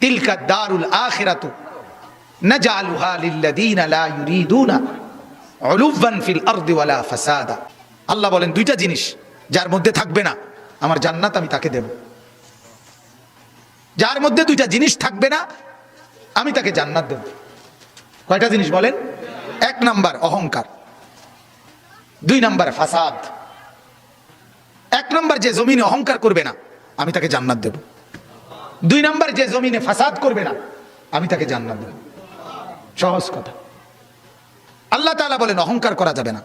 তিলকা দারুল আখিরাতু নাজআলুহা লিল্লাযীনা লা ইউরিদুনা উলুওয়ান ফিল আরদি ফাসাদা। আল্লাহ বলেন, দুইটা জিনিস যার মধ্যে থাকবে না, আমার জান্নাত আমি তাকে দেব। যার মধ্যে দুইটা জিনিস থাকবে না, আমি তাকে জান্নাত দেব। কয়টা জিনিস বলেন? এক নাম্বার অহংকার, দুই নাম্বার ফাসাদ, এক নাম্বার যে জমিনে অহংকার করবে না, আমি তাকে জান্নাত দেব। দুই নাম্বার যে জমিনে ফাসাদ করবে না, আমি তাকে জান্নাত দেব। সহজ কথা। আল্লাহ তাআলা বলেন, অহংকার করা যাবে না।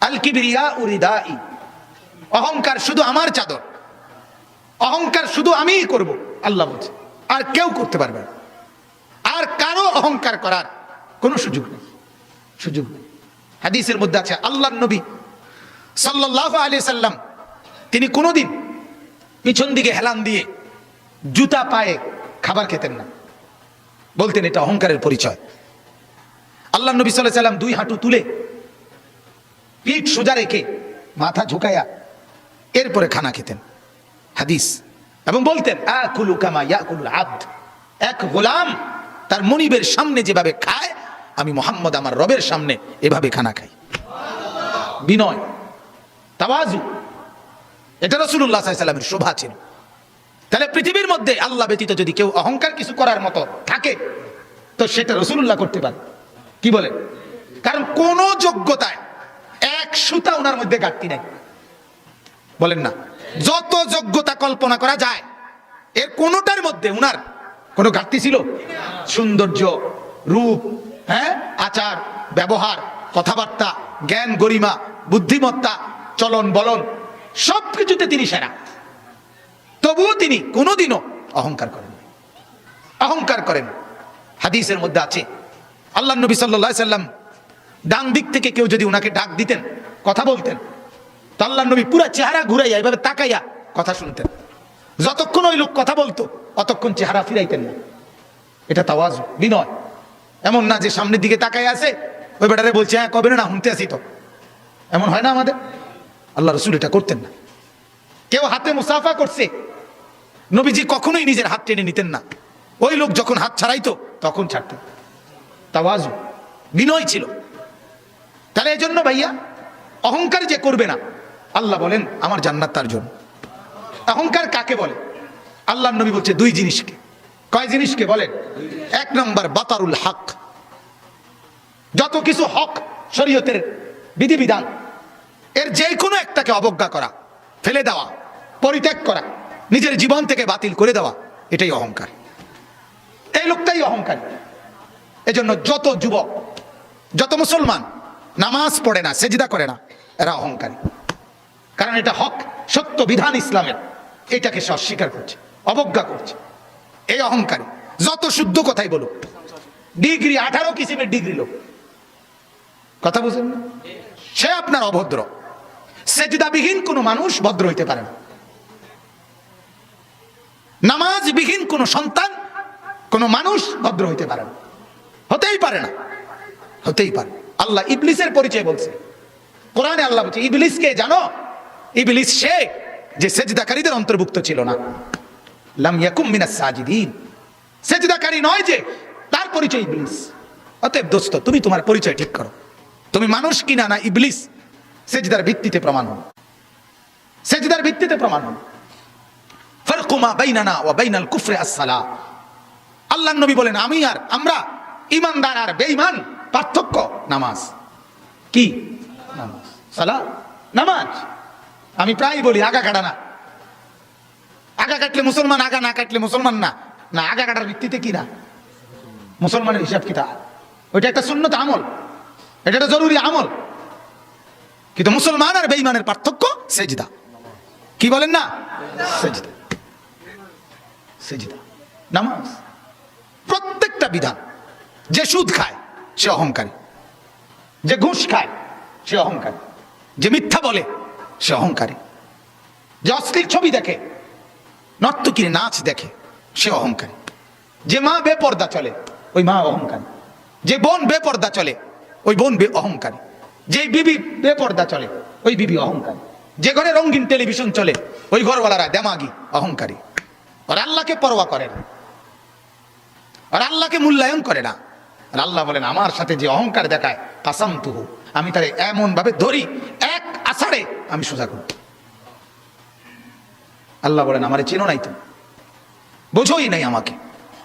আল কিবরিয়া উরিদাই। অহংকার শুধু আমার চাদর। অহংকার শুধু আমিই করব, আল্লাহ বলছে। আর কেউ করতে পারবে না। আর কারও অহংকার করার কোনো সুযোগ নেই। সুযোগ নেই। হাদিসের মধ্যে আছে আল্লাহ নবী সাল্লাহ আলি সাল্লাম, তিনি কোনোদিন পিছন দিকে হেলান দিয়ে জুতা পায়ে খাবার খেতেন না। বলতেন এটা অহংকারের পরিচয়। আল্লাহ নবী সাল্লাহ সাল্লাম দুই হাঁটু তুলে পিঠ সোজা রেখে মাথা ঝুঁকাইয়া এরপরে খানা খেতেন। হাদিস। এবং বলতেন আব্দ। এক গোলাম তার মনিবের সামনে যেভাবে খায়, আমি মোহাম্মদ আমার রবের সামনে এভাবে খানা খাই। বিনয়, তাওয়াজু। এটা রসুল্লাহ সাল্লামের শোভা ছিল। তাহলে পৃথিবীর মধ্যে আল্লাহ ব্যতীত যদি কেউ অহংকার কিছু করার মতো থাকে, তো সেটা রসুল্লাহ করতে পারে। কি বলে? কারণ কোন যোগ্যতায় এক সুতা ওনার মধ্যে ঘাটতি নাই। বলেন না। যত যোগ্যতা কল্পনা করা যায়, এর কোনোটার মধ্যে উনার কোনো ঘাটতি ছিল? সৌন্দর্য, রূপ হ্যাঁ? আচার, ব্যবহার, কথাবার্তা, জ্ঞান, গরিমা, বুদ্ধিমত্তা চলন বলন সব কিছুতে তিনি সেরা। তবুও তিনি কোনোদিনও অহংকার করেন অহংকার করেন। হাদিসের মধ্যে আছে আল্লাহ নবী সাল্লাহ সাল্লাম ডান দিক থেকে কেউ যদি ওনাকে ডাক দিতেন, কথা বলতেন, তো আল্লাহ নবী পুরা চেহারা ঘুরাইয়া, এভাবে তাকাইয়া কথা শুনতেন। যতক্ষণ ওই লোক কথা বলতো অতক্ষণ চেহারা ফিরাইতেন না। এটা তাওয়াজ, বিনয়। এমন না যে সামনের দিকে তাকাই আছে, ওই বেটারে বলছে হ্যাঁ কবে না, শুনতে আসি তো। এমন হয় না আমাদের। আল্লাহ রসুল এটা করতেন না। কেউ হাতে মুসাফা করছে নবীজি কখনোই নিজের হাত টেনে নিতেন না। ওই লোক যখন হাত ছাড়াইতো, তখন ছাড়তেন। তাওয়াজু, বিনয় ছিল। তাহলে এই জন্য ভাইয়া, অহংকার যে করবে না, আল্লাহ বলেন, আমার জান্নাত তার জন্য। অহংকার কাকে বলে? আল্লাহ নবী বলছে, দুই জিনিসকে। কয় জিনিসকে বলেন? এক নম্বর, বাতারুল হক। যত কিছু হক শরীয়তের বিধিবিধান, এর যে কোনো একটাকে অবজ্ঞা করা, ফেলে দেওয়া, পরিত্যাগ করা নিজের জীবন থেকে বাতিল করে দেওয়া, এটাই অহংকার। এই লোকটাই অহংকার। এজন্য যত যুবক, যত মুসলমান, নামাজ পড়ে না, সেজিদা করে না, এরা অহংকারী। কারণ এটা হক, সত্য বিধান ইসলামের। এটাকে সে অস্বীকার করছে, অবজ্ঞা করছে। এই অহংকারী। যত শুদ্ধ কথাই বলুক, ডিগ্রি আঠারো কিসিমের ডিগ্রি লোক। কথা বুঝেন? সে আপনার অভদ্র। সেজদাবিহীন কোনো মানুষ ভদ্র হইতে পারে না। নামাজবিহীন কোনো সন্তান, কোনো মানুষ ভদ্র হইতে পারে না। হতেই পারে না। হতেই পারে। আল্লাহ ইবলিসের পরিচয় বলছে। কোরআনে আল্লাহ বলছে, ইবলিসকে জানো? ইবলিস সে যে সেজদাকারীদের অন্তর্ভুক্ত ছিল না। লাম ইয়াকুম মিনাস সাজিদিন। সেজদাকারী নয় যে, তার পরিচয় ইবলিস। অতএব দোস্ত, তুমি তোমার পরিচয় ঠিক করো। তুমি মানুষ কিনা না ইবলিস? সেজদার ভিত্তিতে প্রমাণ হন সেজদার ভিত্তিতে প্রমাণ হন ফারকুমা বাইনানা ওয়া বাইনাল কুফরে আসসালা আল্লাহ নবী বলেন, আমি আর আমরা ইমানদার আর বেঈমান, পার্থক্য নামাজ। কি? নামাজ। সালা নামাজ। আমি প্রায় বলি, আগা কাটা না। আগা কাটলে মুসলমান, আগা না কাটলে মুসলমান না। না, আগা কাটার ভিত্তিতে কি না? মুসলমানের হিসাব কিতাব। ওইটা একটা সুন্নত আমল। এটা একটা জরুরি আমল। কিন্তু মুসলমান আর বেঈমানের পার্থক্য সেজদা। কি বলেন না? সেজদা। সেজদা, নামাজ, প্রত্যেকটা বিধান। যে সুদ খায়, সে অহংকারী। যে ঘুষ খায়, সে অহংকারী। যে মিথ্যা বলে, সে অহংকারী। যে অশ্লীল ছবি দেখে, নর্তকীর নাচ দেখে, সে অহংকারী। যে মা বেপর্দা চলে, ওই মা অহংকারী। যে বোন বেপর্দা চলে, ওই বোন বে অহংকারী। যে বিবি বেপর্দা চলে, ওই বিবি অহংকারী। যে ঘরে রঙিন টেলিভিশন চলে, ওই ঘরওয়ালারা দেমাগি, অহংকারী। আর আল্লাহকে পরোয়া করে না। আর আল্লাহকে মূল্যায়ন করে না। আর আল্লাহ বলেন, আমার সাথে যে অহংকার দেখায় কাসাম আমি তারে এমন ভাবে ধরি, এক আষাঢ়ে আমি সোজা করি আল্লাহ বলেন, আমার চেনো নাই তো বোঝোই নাই আমাকে।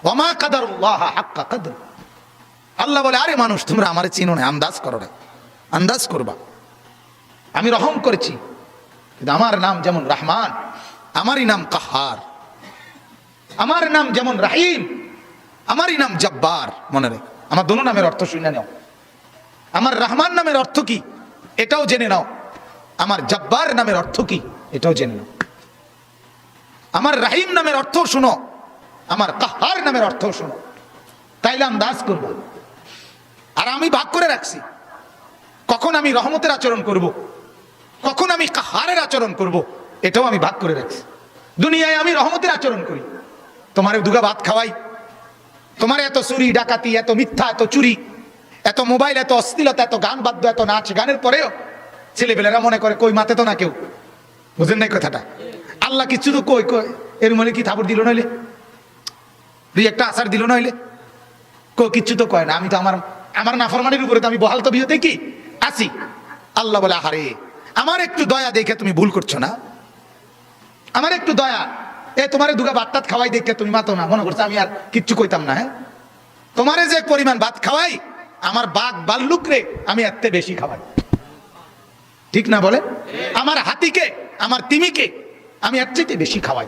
ওমা কাদার হাক্কা কাদর। আল্লাহ বলে, আরে মানুষ, তোমরা আমার চিনো না, আন্দাজ করো না। আন্দাজ করবা। আমি রহম করেছি, কিন্তু আমার নাম যেমন রহমান, আমারই নাম কাহার। আমার নাম যেমন রাহিম, আমারই নাম জব্বার, মনে রেখ। আমার দোনো নামের অর্থ শুনে নাও। আমার রহমান নামের অর্থ কি? এটাও জেনে নাও। আমার জব্বার নামের অর্থ কি? এটাও জেনে নাও। আমার রাহিম নামের অর্থ শুনো। আমার কাহার নামের অর্থ শুনো। তাইলে আন্দাজ করব। আর আমি ভাগ করে রাখছি। কখন আমি রহমতের আচরণ করব। কখন আমি কাহারের আচরণ করব। এটাও আমি ভাগ করে রাখছি। দুনিয়ায় আমি রহমতের আচরণ করি। তোমার দুগা ভাত খাওয়াই। তোমার এত চুরি, ডাকাতি, এত মিথ্যা, এত চুরি, এত মোবাইল, এত অশ্লীলতা, এত গান বাদ্য, এত নাচ গানের পরেও ছেলেপেলেরা মনে করে, কই, মাতে তো না কেউ? বুঝেন নাই কথাটা? আল্লাহ কিছু তো কই কই? এর মনে কি থাপড় দিল নইলে? দুই একটা আসার দিল নইলে? কো কিচ্ছু তো কয় না। আমি তো আমার আমার নাফরমানির উপরে তো আমি বহাল তো বিহতে কি? আসি। আল্লাহ বলে, আহারে, আমার একটু দয়া দেখে তুমি ভুল করছ না? আমার একটু দয়া এ, তোমারে দুগা ভাত টাত খাওয়াই দেখে তুমি মাতো না। মনে করছ আমি আর কিচ্ছু কইতাম না হ্যাঁ? তোমারে যে পরিমাণ ভাত খাওয়াই, আমার বাঘ বাল্লুক রে, আমি এত বেশি খাওয়াই। ঠিক না বলে আমার হাতিকে, আমার তিমিকে আমি এর চাইতে বেশি খাওয়াই।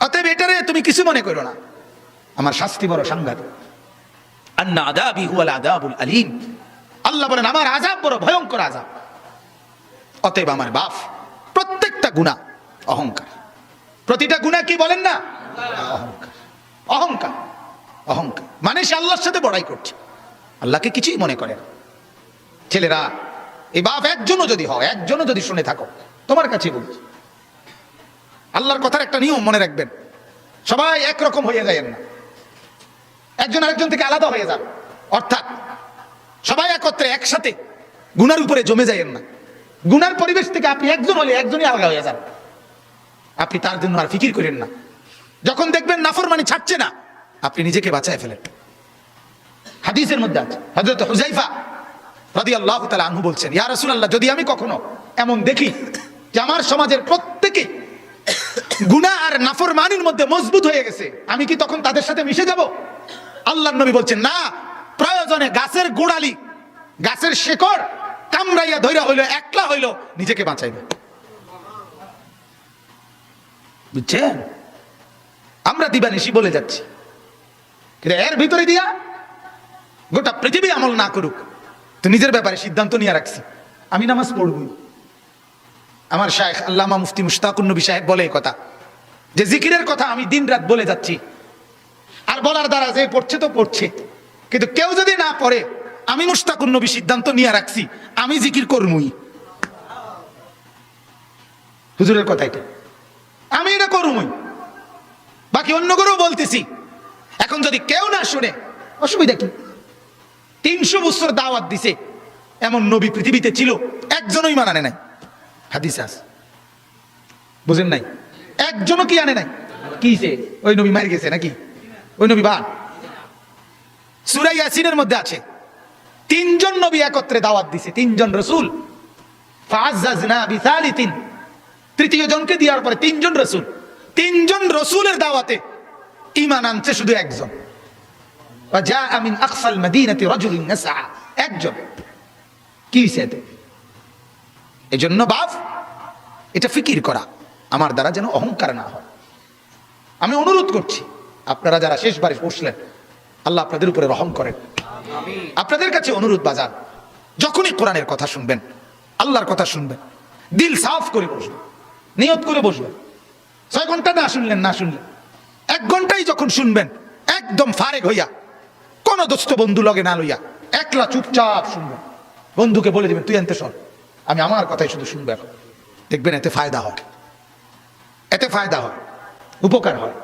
অতএব এটারে তুমি কিছু মনে করো না। আমার শাস্তি বড় সাংঘাতিক। আন্না আদাবি হুয়াল আদাবুল আলিম। আল্লাহ বলেন, আমার আজাব বড় ভয়ঙ্কর আজাব অতএব আমার বাপ প্রত্যেকটা গুণা অহংকার। প্রতিটা গুণা কি বলেন না? অহংকার। অহংকার। অহংকার মানে সে আল্লাহর সাথে বড়াই করছে। আল্লাহকে কিছুই মনে করে না। ছেলেরা এই বাপ একজনও যদি হয়, একজনও যদি শুনে থাকো, তোমার কাছে বলছি আল্লাহর কথার একটা নিয়ম মনে রাখবেন। সবাই একরকম হয়ে যায় না। একজন আরেকজন থেকে আলাদা হয়ে যান অর্থাৎ, সবাই একত্রে একসাথে গুনার উপরে জমে যাইয়েন না। গুনার পরিবেশ থেকে আপনি একজন হলে একজনই আলাদা হয়ে যান আপনি তার জন্য আর ফিকির করেন না। যখন দেখবেন নাফরমানি ছাড়ছে না, আপনি নিজেকে বাঁচায় ফেলেন। হাদিসের মধ্যে আছে হজরত হুজাইফা রাদি আল্লাহ তালা আনহু বলছেন, ইয়া রাসূলুল্লাহ, যদি আমি কখনো এমন দেখি যে আমার সমাজের প্রত্যেকে গুনাহ আর নাফরমানির মধ্যে মজবুত হয়ে গেছে, আমি কি তখন তাদের সাথে মিশে যাব? আল্লাহ নবী বলছেন, না, প্রয়োজনে গাছের গোড়ালি, গাছের শেকড় কামড়াইয়া ধৈরা হইল, একলা হইল, নিজেকে বাঁচাইবে। বুঝছেন? আমরা দিবানিশি বলে যাচ্ছি। কিন্তু এর ভিতরে দিয়া গোটা পৃথিবী আমল না করুক। তো নিজের ব্যাপারে সিদ্ধান্ত নিয়ে রাখছি। আমি নামাজ পড়বই। আমার শায়েখ আল্লামা মুফতি মুশতাকুর নবী সাহেব বলে কথা। যে জিকিরের কথা আমি দিন রাত বলে যাচ্ছি। আর বলার দ্বারা যে পড়ছে তো পড়ছে। কিন্তু কেউ যদি না পড়ে, আমি মুশতাকুর নবী সিদ্ধান্ত নিয়ে রাখছি। আমি জিকির করবই। হুজুরের কথা এটা। এটা বাকি অন্য করেও বলতেছি। এখন যদি কেউ না শুনে, অসুবিধা কি? তিনশো বছর দাওয়াত দিছে, এমন নবী পৃথিবীতে ছিল, একজনই মানানে নাই। হাদিস বুঝেন নাই? একজনও কি আনে নাই? কি ওই নবী মার গেছে নাকি? ওই নবী বান? সুরাই ইয়াসিনের মধ্যে আছে। তিনজন নবী একত্রে দাওয়াত দিছে, তিনজন রসুল। তৃতীয় জনকে দেওয়ার পরে তিনজন রসুল। তিনজন রসুলের দাওয়াতে ইমান আনছে শুধু একজন। একজন। কি এই জন্য এটা ফিকির করা আমার দ্বারা যেন অহংকার না হয়। আমি অনুরোধ করছি, আপনারা যারা বসলেন, আল্লাহ আপনাদের উপরে রহম করেন। আপনাদের কাছে অনুরোধ বাজার, যখনই কোরআনের কথা শুনবেন, আল্লাহর কথা শুনবেন, দিল সাফ করে বসবেন, নিয়ত করে বসবেন। ছয় ঘণ্টা না শুনলেন না শুনলেন। এক ঘন্টাই যখন শুনবেন, একদম ফারেক হইয়া, কোন দোস্ত বন্ধু লগে না লইয়া, একলা চুপচাপ শুনবেন। বন্ধুকে বলে দিবেন, তুই এনতে শোন আমি আমার কথাই শুধু শুনব এখন। দেখবেন এতে ফায়দা হয়। এতে ফায়দা হয়, উপকার হয়।